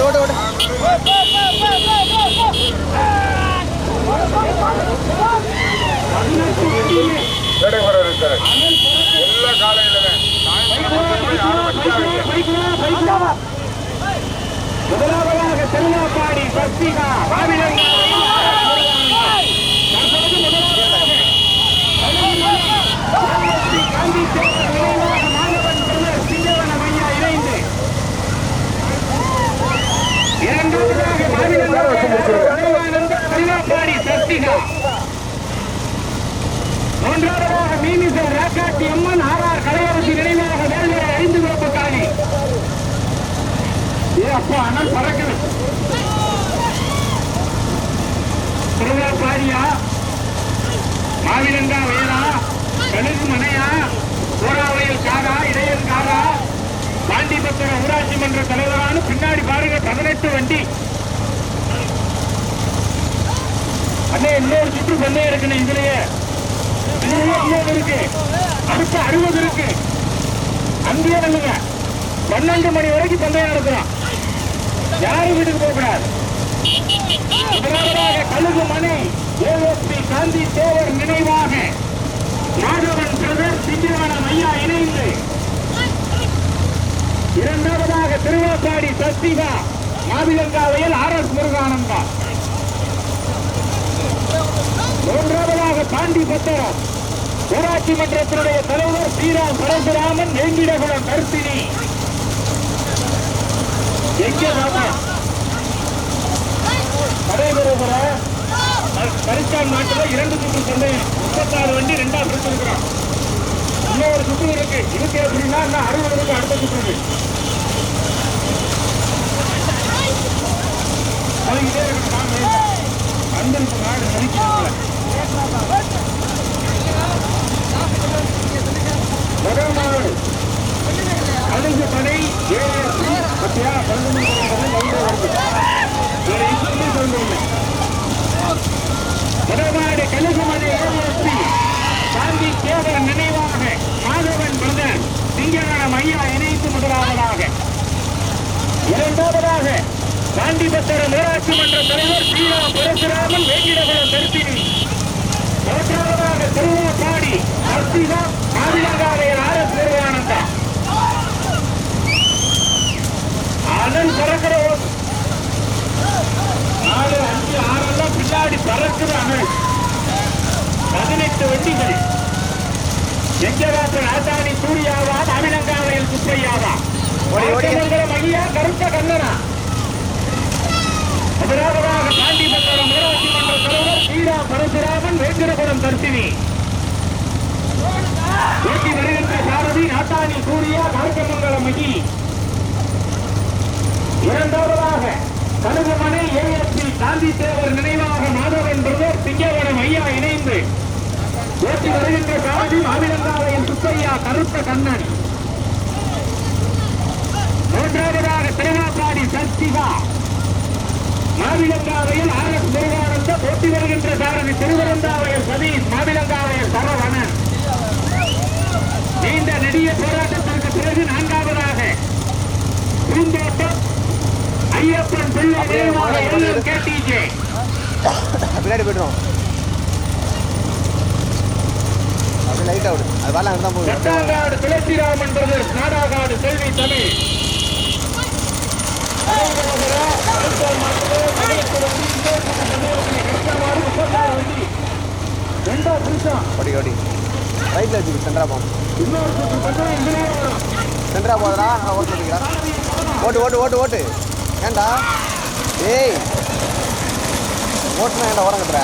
ஓட்டு ஓட்டு ஓட்டு நடைமுறை இருக்கிறது எல்லா காலையிலுமே முதலாவதாக திருநாப்பாடி சஸ்திகா இரண்டாவதாக திருவாப்பாடி சஸ்திகா மூன்றாவதாக மீமிசல் ராக்காட்டி அம்மன் ஆர்ஆர் கலையரசு நினைவாக வேல்வரை ஐந்து குழப்ப காணி ஏ அப்பா அண்ணன் பறக்குது திருவிழாப்பாடியா மாவிலங்கா வேலா கழுகு மனையா ஊராவையில் காரா இடையன் காரா பாண்டிபத்திரம் ஊராட்சி மன்ற தலைவரான பின்னாடி பாருங்க பதினெட்டு வண்டி. அண்ணே இன்னொரு சுற்று பந்தயம் இருக்குண்ணே இதுலயே. இதுலயே இருக்கு. அடுத்த அறுபது இருக்கு. அங்கேயே நில்லுங்க பன்னெண்டு மணி வரைக்கும் பந்தயம் நடத்துறோம் யாரும் வீட்டுக்கு போகக்கூடாது. முதலாவதாக கழுகு மனை ஏஎஸ்பி காந்தி தேவர் நினைவாக மாதவன் பிரதர் சித்திரவனம் ஐயா இணைந்து. இரண்டாவதாக திருவாப்பாடி சஸ்திகா மாவிலங்காவையில் ஆர் எஸ் முருகானந்தா. மூன்றாவதாக பாண்டி பத்திரம் ஊராட்சி மன்றத்தினுடைய தலைவர் ஸ்ரீராம் பரசுராமன் வேங்கிடகுளம் கருத்தினி. எங்கே நடைபெறுகிற கரிச்சான் நாட்டில் இரண்டு சுற்று சந்தேகம் முப்பத்தாறு வண்டி ரெண்டா சுற்று இருக்கிறான் இன்னொரு சுற்று இருக்கு. இருக்கு அப்படின்னா இன்னும் அறுபது இருக்கு அடுத்த சுற்று இருக்கு. போய்கிட்டே இருக்கு. நாடு மதிக்கிறாங்களே முதல் காந்தி நினைவாக மாதவன் இணைத்து இரண்டாவதாக காந்திபத்திரம் ஊராட்சி மன்ற தலைவர் ஸ்ரீரா பரசுராமன் வேங்கிடகுளம் தரிசினி. திருவாப்பாடி அர்த்திகா மாவிலங்காவையர் ஆர் எஸ் நிர்வானந்தா அனல் பறக்கிற நாலு அஞ்சு ஆறெல்லாம் பின்னாடி பறக்குது அனல் பதினெட்டு வண்டிகள். எங்கராசன் ஆசானி சூர்யாவா மாவிலங்காவையில் சுப்பையாவா? ஐயா கருத்த கண்ணனா. முதலாவதாக ஊராட்சி மன்ற தலைவர் ஸ்ரீரா பரசுராமன் வேந்திரபுரம் தர்சினி. ஓட்டி வருகின்ற சாரதி நாட்டாணி சூர்யா மார்க்கமங்கலம் மகி இரண்டாவதாக கழுகுமனை ஏஎஸ்பி காந்தி தேவர் நினைவாக மாதவன் பிரதர் சிங்கவனம் ஐயா இணைந்து. ஓட்டி வருகின்ற சாரதி மாவிலங்காவையின் சுப்பையா கருத்த கண்ணன். மூன்றாவதாக திருவாப்பாடி சர்ச்சிகா. மாவிலங்காவையில் ஆர் எஸ் முருகானந்த போட்டி வருகின்ற சாரதி திருவரந்தாவையில் சதீஷ் மாவிலங்காவையில் சரவணன் நீண்ட நெடிய போராட்டத்திற்கு பிறகு நான்காவதாக பூந்தோட்டம் ஐயப்பன் பிள்ளை பின்னாடி போய்ட்டுரும் அப்படியே லைட்டாக விடு. அது வரலாம் தான் போகுது. துளசிராமன் பிரதர்ஸ் நாடாகாடு செல்வி தமிழ். ரெண்டாவது நிமிஷம் ரைட்டில் வச்சுக்கு சென்ட்ரா போகும் சென்ட்ரா போதா ஓட்டு ஓட்டிக்கிறா ஓட்டு ஓட்டு ஓட்டு ஓட்டு. ஏய். ஓட்டுனா ஏன்டா ஓரம் கட்டுற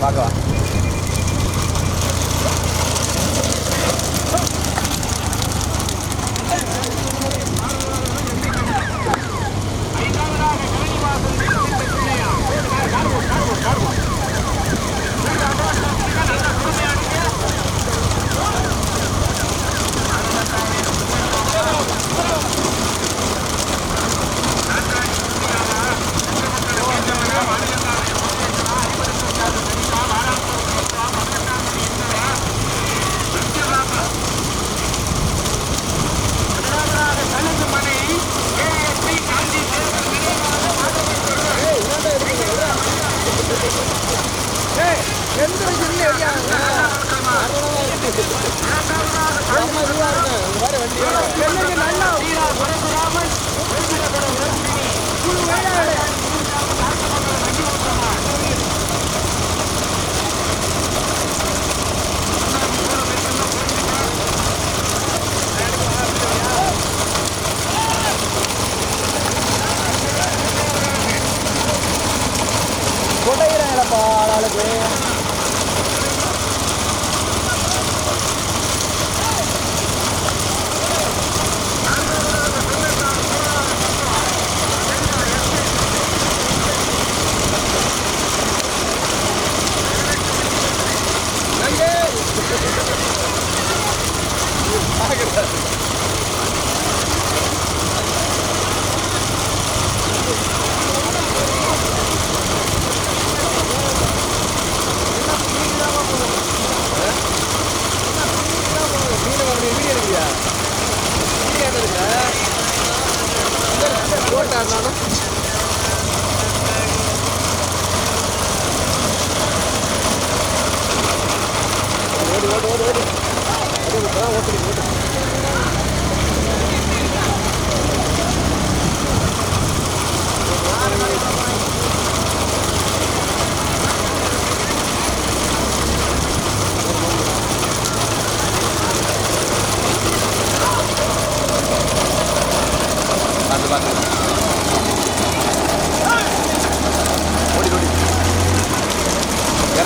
八个。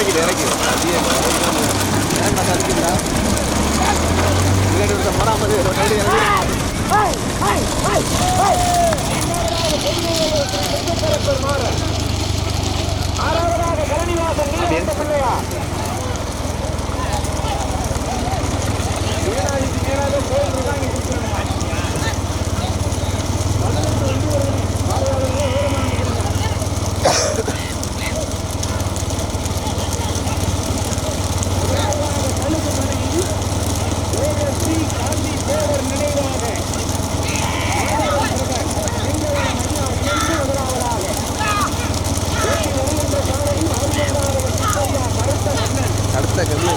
இறக்கிடு இறக்கிடு. அப்படியே ஏன் பார்த்தா இருக்குங்களா முன்னாடி இருந்த ரெண்டு ஆறாவதாக கலனிவாசல் நீலகண்ட வீணாக கோயில் இருக்காங்க ஸ்ரீ காந்தி தேவர் நினைவாக அடுத்த கம்மி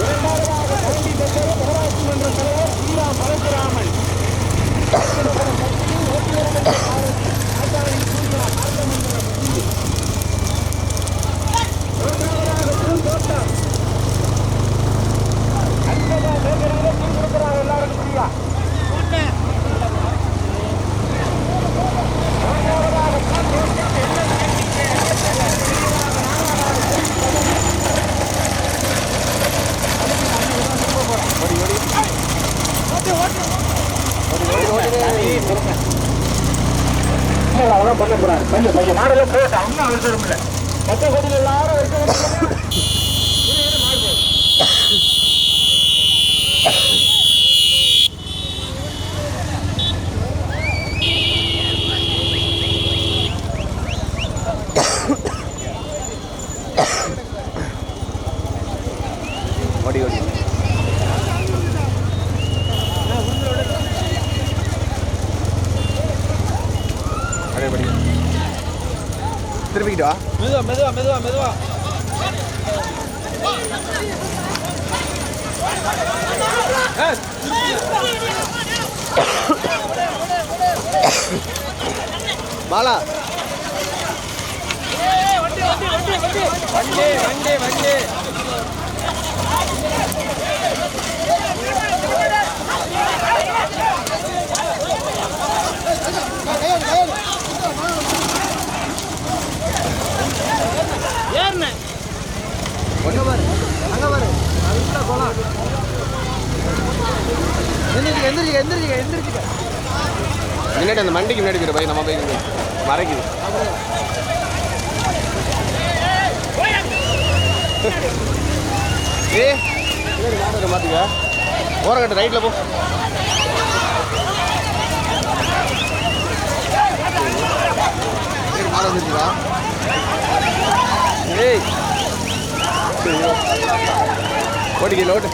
இரண்டாவதாக கல்வி பெற்ற ஊராட்சி மன்ற தலைவர் சீலா பரசுராமன் எல்லாரும் புரியா அவ்வளோ பண்ண போறாரு. கொஞ்சம் கொஞ்சம் மாடலும் போட்டு அவங்க அவசரம் இல்லை மற்ற கோடியில் எல்லாரும் வைக்க ஓடி ஓடி அப்படியே படி திருப்பிக்கிட்டு வா மெதுவா மெதுவா மெதுவா மெதுவா மாலா வண்டி வண்டி வண்டி ஒன்று போகலாம் எந்திரிச்சுக்க எந்திரிச்சுக்க எந்திரிச்சுக்க எந்திரிச்சுக்க முன்னாடி அந்த மண்டிக்கு முன்னாடி இருக்கிற பைக் நம்ம பைக் மறைக்குது. ஏ பின்னாடி ஓரங்கட்டு ரைட்டில் போ. சரி, மாடு ஏய். ஓடிக்க நோட்டு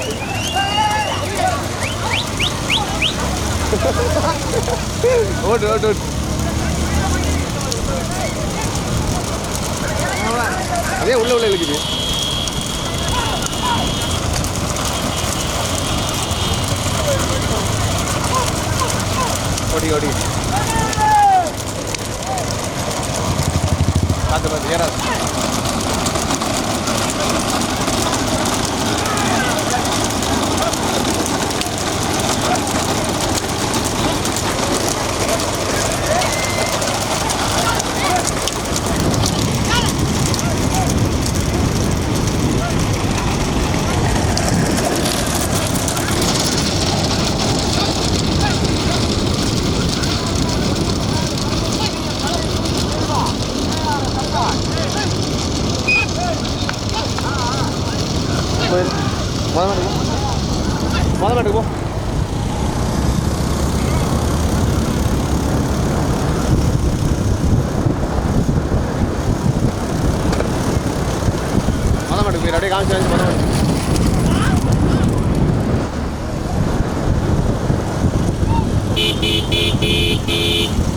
ஓட்டு ஓட்டு ஓட்டு அதே உள்ள உள்ள இழுக்குது. ஓடி ஓடி. பார்த்து பார்த்து ஏறாது. ピーピ。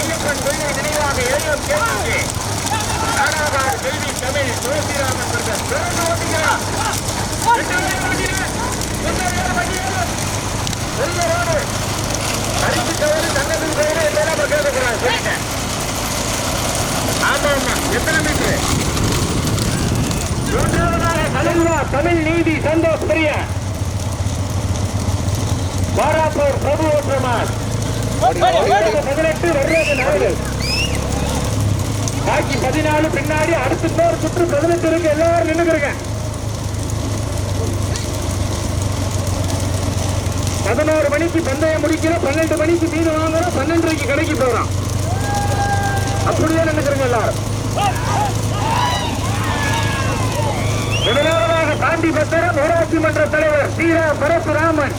ஐயப்பன் மையப்பன் கொள்கை நினைவாக ஏழம் கேட்டு நாடாகார் கல்வி தமிழ் துளசிராமன் அவர்கள் பிறந்த ஓட்டுகிறார் இரண்டாவது அரிசி தவறு தங்கத்தின் கவரு எல்லாம் கேட்கக்கூடாது சொல்லிட்டேன் தமிழ் நீதி சந்தோஷ் பிரியா. வாராப்பூர் பிரபு ஓட்டுமார் பதினெட்டு வருவது நாலு பாக்கி பதினாலு பின்னாடி அடுத்த இன்னொரு சுற்று பதினெட்டு இருக்கு எல்லாரும் நின்னுக்கிறீங்க பதினோரு மணிக்கு பந்தயம் முடிக்கிறோம் பன்னெண்டு மணிக்கு மீன் வாங்குறோம் பன்னெண்டரைக்கு கடைக்கு போறோம் அப்படியே நினைக்கிறீங்க எல்லாரும் முதலாவதாக காந்தி பத்திரம் ஊராட்சி மன்ற தலைவர் சீரா பரசுராமன்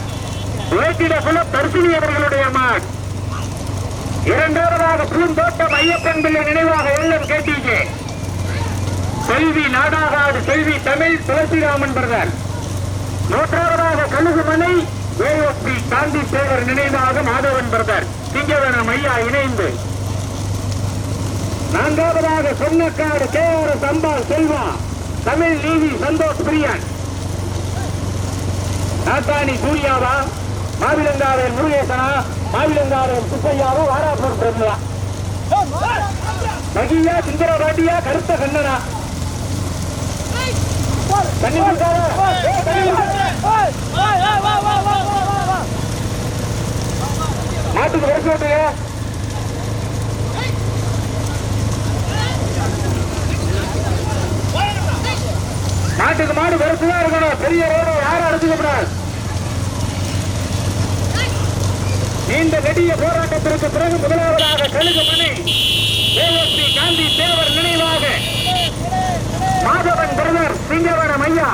வேட்டிட குல தர்சினி அவர்களுடைய மாட் இரண்டாவதாக பூந்தோட்டம் ஐயப்பன் பிள்ளை நினைவாக எல்லாம் கேட்டீங்க செல்வி நாடாகாடு செல்வி தமிழ் துளசிராமன் பிரதர் மூன்றாவதாக கழுகுமலை ஏஎஸ்பி காந்தி சேவர் நினைவாக மாதவன் பிரதர் சிங்கவனம் ஐயா இணைந்து. நான்காவதாக சொன்னக்காடு கே ஆர் செல்வா. தமிழ் நீதி சந்தோஷ் பிரியன். நாத்தானி சூர்யாவா மாவிலங்காரன் முருகேசனா மாவிலங்காரன் சுப்பையாவா வாராப்பூர் பிரபுவா மகியா சுந்தர பாட்டியா கருத்த கண்ணனா தண்ணி கொடுக்காத. ஏய், தண்ணி கொடு. மாட்டுக்கு வரைக்கும் ஓட்டுங்க மாட்டுக்கு மாடு வரிசையா இருக்கணும் பெரிய ரோடு யாரும் அடிச்சுக்க இந்த நெடிய போராட்டத்திற்கு பிறகு முதலாவதாக கழுகு மணி ஏஎஸ்பி காந்தி தேவர் நினைவாக. மாதவன் பிரதர் சிங்கவனம் ஐயா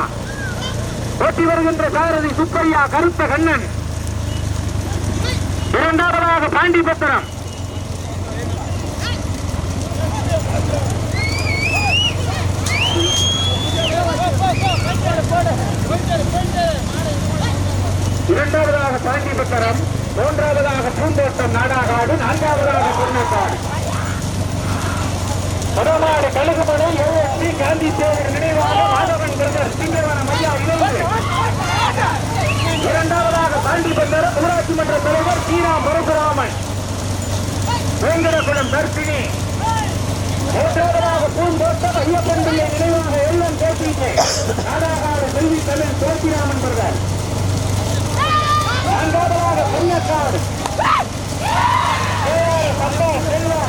ஓட்டி வருகின்ற சாரதி சுப்பையா கருத்த கண்ணன். இரண்டாவதாக பாண்டிபத்திரம். இரண்டாவதாக பாண்டிபத்திரம். மூன்றாவதாக பூந்தோட்டம் நாடாகாடு நான்காவதாக பொன்னக்காடு வடமாடு கழுகுமலை ஏஎஸ்பி காந்தி தேவர் நினைவாக மாதவன் பிரதர் சிங்கவன ஐயா இணைந்து. இரண்டாவதாக தாண்டி பந்தர் ஊராட்சி மன்ற தலைவர் சீனா பரசுராமன் வேங்கடகுளம் தர்சினி. மூன்றாவதாக பூந்தோட்டம் ஐயப்பன் பிள்ளை நினைவாக எல்லாம் பேசிட்டு நாடாகாடு செல்வி தமிழ் தோசிராமன் பிரதர். リバードラーのセミアチャール JR 札幌線路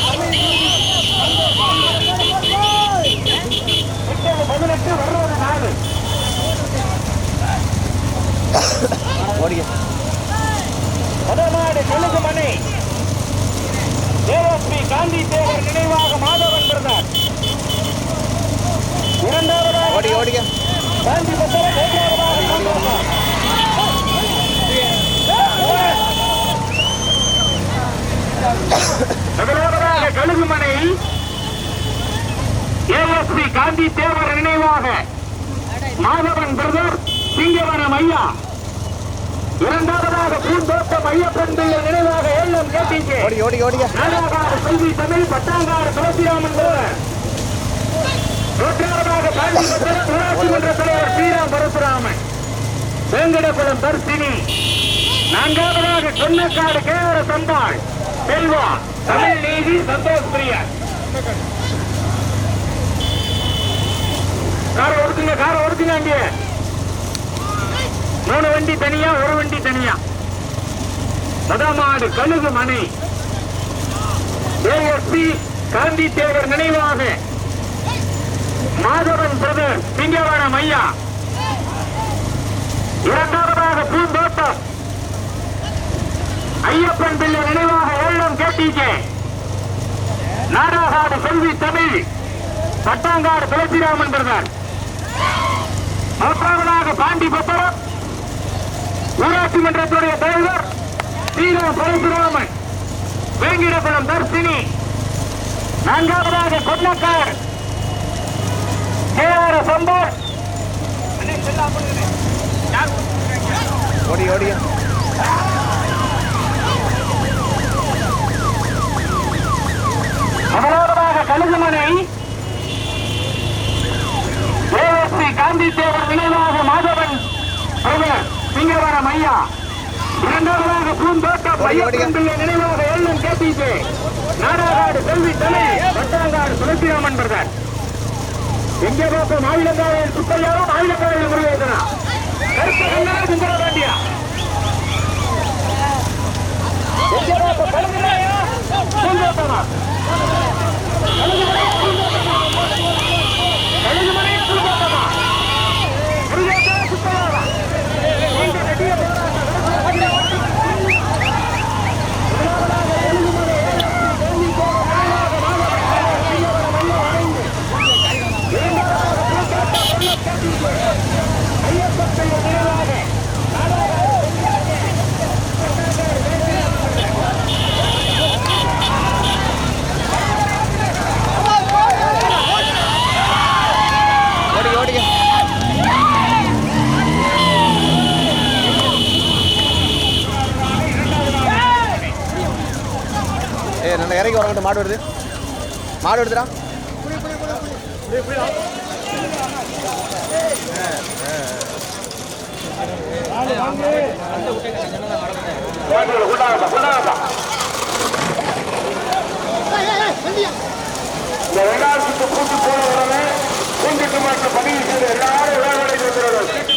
ஐயா. இரண்டாவதாக பூந்தோட்டம் ஐயப்பன் பிள்ளை நினைவாக ஏழம் கேட்டீங்க ஓடி ஓடி நாடாகாடு செல்வி தமிழ் பட்டாங்காடு துளசிராமன் நூற்றாவதாக காஞ்சிபுரம் ஊராட்சி மன்ற தலைவர் ஸ்ரீராம் பரசுராமன். வேங்கடகுளம் தர்சினி. நான்காவதாக சொன்னக்காடு கேவர சம்பாள் செல்வா தமிழ் நீதி சந்தோஷ் பிரியா காரை ஒடுக்குங்க காரை ஒடுக்குங்க அங்கே. மூணு வண்டி தனியா ஒரு வண்டி தனியா. மதமாடு கழுகு மனை. ஏஎஸ்பி காந்தி தேவர் நினைவாக. மாதவன் பிரதர் சிங்கவனம் ஐயா இரண்டாவதாக பூந்தோட்டம். ஐயப்பன் பிள்ளை நினைவாக ஏழம் கேட்டீங்க. நாடாகாடு செல்வி தமிழ். பட்டாங்காடு துளசிராமன் பிரதர். மூன்றாவதாக பாண்டி பத்திரம் ஊராட்சி மன்றத்துடைய தலைவர் ஸ்ரீராம் பரசுராமன் வேங்கிடகுளம் தர்சினி நான்காவதாக கொன்னக்கார் கேஆர் சம்பர் ஓடி ஓடிக்க முதலாவதாக கழுகுமனை காந்தி தேவர் நினைவாக பிரதர் சிங்கவரம் ஐயா. இரண்டாவதாக பூந்தோட்டம். ஐயப்பன் பிள்ளை நினைவாக எல்லும் கேபிஜே. நாடாகாடு செல்வி தலை பட்டாங்காடு துளசிராமன் பிரதர். எங்கே பார்ப்போம் மாவிலங்காவையில் சுப்பையாவும் மாவிலங்காவையில் முருகேசனா? கருத்து கண்ணா சுந்தர பாண்டியா? எங்கே பார்ப்போம் கழுகுமனையா பூந்தோட்டமா? கழுகுமனை பூந்தோட்டமா முருகேசனா சுப்பையாவா நீங்க ரெடியா ஓடி ஓடிக்க ஏ வரவங்க மாடு வருது. மாடு வருதுடா. இந்த ரெண்டாயிரத்துக்கு கூட்டு போன உடனே பூண்டுக்கு மட்டும் பதிவு செய்த எல்லாரும்